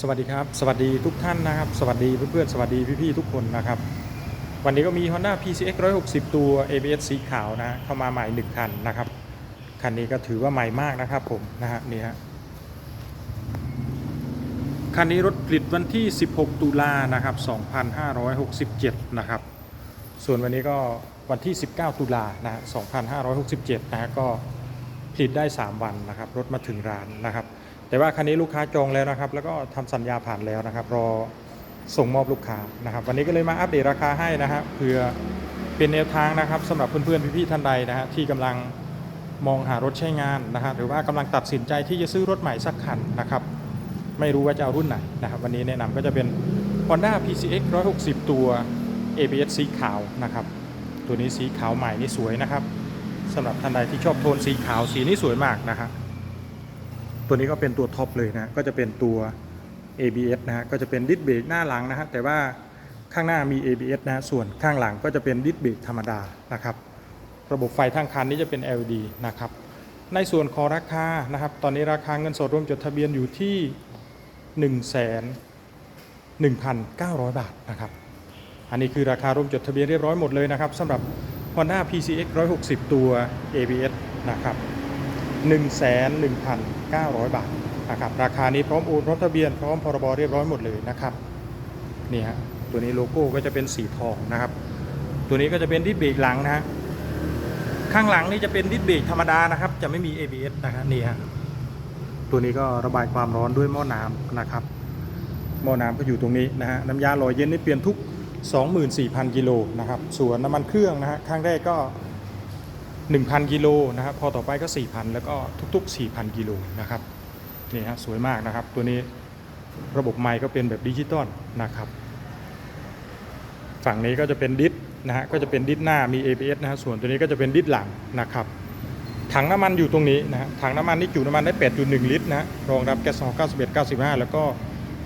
สวัสดีครับ สวัสดีทุกท่านนะครับ สวัสดีเพื่อนๆ สวัสดีพี่ๆ ทุกคนนะครับ วันนี้ก็มี Honda PCX 160 ตัว ABS สีขาวนะ เข้ามาใหม่1คันนะครับ คันนี้ก็ถือว่าใหม่มากนะครับผมนะฮะนี่ฮะ คันนี้รถผลิตวันที่ 16 ตุลานะครับ 2567 นะครับ ส่วนวันนี้ก็วันที่ 19 ตุลานะ2567 นะฮะก็ผลิตได้ 3 วันนะครับ รถมาถึงร้านนะครับ แต่ว่าคันนี้ลูกค้าจองแล้วนะครับ แล้วก็ทำสัญญาผ่านแล้วนะครับ รอส่งมอบลูกค้านะครับ วันนี้ก็เลยมาอัปเดตราคาให้นะฮะเพื่อเป็นแนวทางนะครับสำหรับเพื่อนๆพี่ๆท่านใดนะฮะที่กำลังมองหารถใช้งานนะฮะหรือว่ากำลังตัดสินใจที่จะซื้อรถใหม่สักคันนะครับ ไม่รู้ว่าจะเอารุ่นไหนนะครับ วันนี้แนะนำก็จะเป็น Honda PCX 160 ตัว ABS สีขาวนะครับ ตัวนี้สีขาวใหม่นี่สวยนะครับสำหรับท่านใดที่ชอบโทนสีขาวสีนี้สวยมากนะฮะ ตัวนี้ก็เป็นตัวท็อปเลยนะก็จะเป็นตัว ABS นะฮะก็จะเป็นดิสเบรกหน้าหลังนะฮะแต่ว่าข้างหน้ามี ABS นะส่วนข้างหลังก็จะเป็นดิสเบรกธรรมดานะครับระบบไฟทั้งคันนี้จะเป็น LED นะครับในส่วนของราคานะครับ ตอนนี้ราคาเงินสดรวมจดทะเบียนอยู่ที่ 1 1 9 0 0 บาทนะครับ อันนี้คือราคารวมจดทะเบียนเรียบร้อยหมดเลยนะครับสำหรับ Honda PCX 160 ตัว ABS นะครับ 900 บาทนะครับราคานี้พร้อมโอนพร้อมทะเบียนพร้อมพรบเรียบร้อยหมดเลยนะครับนี่ฮะตัวนี้โลโก้ก็จะเป็นสีทองนะครับ ตัวนี้ก็จะเป็นดิสเบรกหลังนะฮะข้างหลังนี่จะเป็นดิสเบรกธรรมดานะครับ จะไม่มี ABS นะฮะนี่ฮะตัวนี้ก็ระบายความร้อนด้วยหม้อน้ำนะครับหม้อน้ำก็อยู่ตรงนี้นะฮะน้ำยาล่อเย็นนี่เปลี่ยนทุก 24,000 กิโลนะครับส่วนน้ำมันเครื่องนะฮะข้างแรกก็ 1,000 กิโลนะครับพอต่อไปก็ 4,000 แล้วก็ทุก ๆ 4,000 กิโลนะครับนี่ฮะสวยมากนะครับ ตัวนี้ระบบไมค์ก็เป็นแบบดิจิตอลนะครับ ฝั่งนี้ก็จะเป็นดิสนะฮะก็จะเป็นดิสหน้ามี ABS นะฮะส่วนตัวนี้ก็จะเป็นดิสหลังนะครับถังน้ำมันอยู่ตรงนี้นะฮะถังน้ำมันนี่จุน้ำมันได้ 8.1 ลิตรนะฮะรองรับแก๊ส91 95 แล้วก็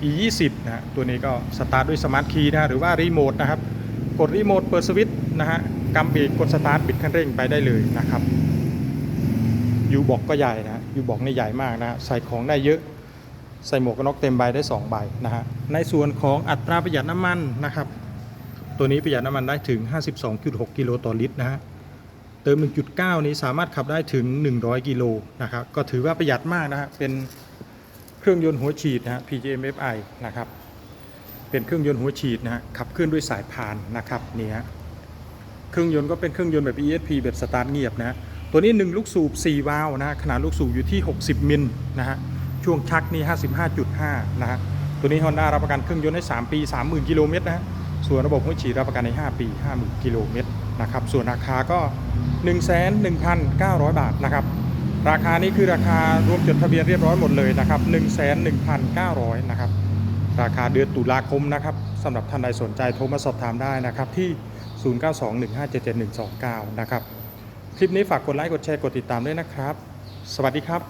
E20 นะฮะตัวนี้ก็สตาร์ทด้วยสมาร์ทคีย์นะฮะหรือว่ารีโมทนะครับกดรีโมทเปิดสวิตช์นะฮะ กำเบรกกดสตาร์ทบิดคันเร่งไปได้เลยนะครับยูบอกก็ใหญ่นะยูบอกนี่ใหญ่มากนะใส่ของได้เยอะ ใส่หมวกกันน็อกเต็มใบได้ 2 ใบนะฮะในส่วนของอัตราประหยัดน้ำมันนะครับ ตัวนี้ประหยัดน้ำมันได้ถึง 52.6 กิโลต่อลิตรนะฮะเติม 1.9 นี้สามารถขับได้ถึง 100 กิโลนะครับก็ถือว่าประหยัดมากนะฮะเป็นเครื่องยนต์หัวฉีดนะฮะ PJMFI นะครับเป็นเครื่องยนต์หัวฉีดนะฮะขับเคลื่อนด้วยสายพานนะครับนี่ฮะ เครื่องยนต์ก็เป็นเครื่องยนต์แบบ ESP แบบสตาร์ทเงียบนะตัวนี้ 1 ลูกสูบ 4 วาล์วนะขนาดลูกสูบอยู่ที่ 60 มิลนะฮะช่วงชักนี่ 55.5 นะฮะตัวนี้ Honda รับประกันเครื่องยนต์ให้ 3 ปี 30,000 กิโลเมตรนะฮะส่วนระบบหัวฉีดรับประกันใน 5 ปี 50,000 กิโลเมตรนะครับส่วนราคาก็ 1,1,900 บาทนะครับราคานี้คือราคารวมจดทะเบียนเรียบร้อยหมดเลยนะครับ111,900 นะครับราคาเดือนตุลาคมนะครับสำหรับท่านใดสนใจโทรมาสอบถามได้นะครับที่ 0921577129 นะครับ คลิปนี้ฝากกดไลค์ กดแชร์ กดติดตามด้วยนะครับ สวัสดีครับ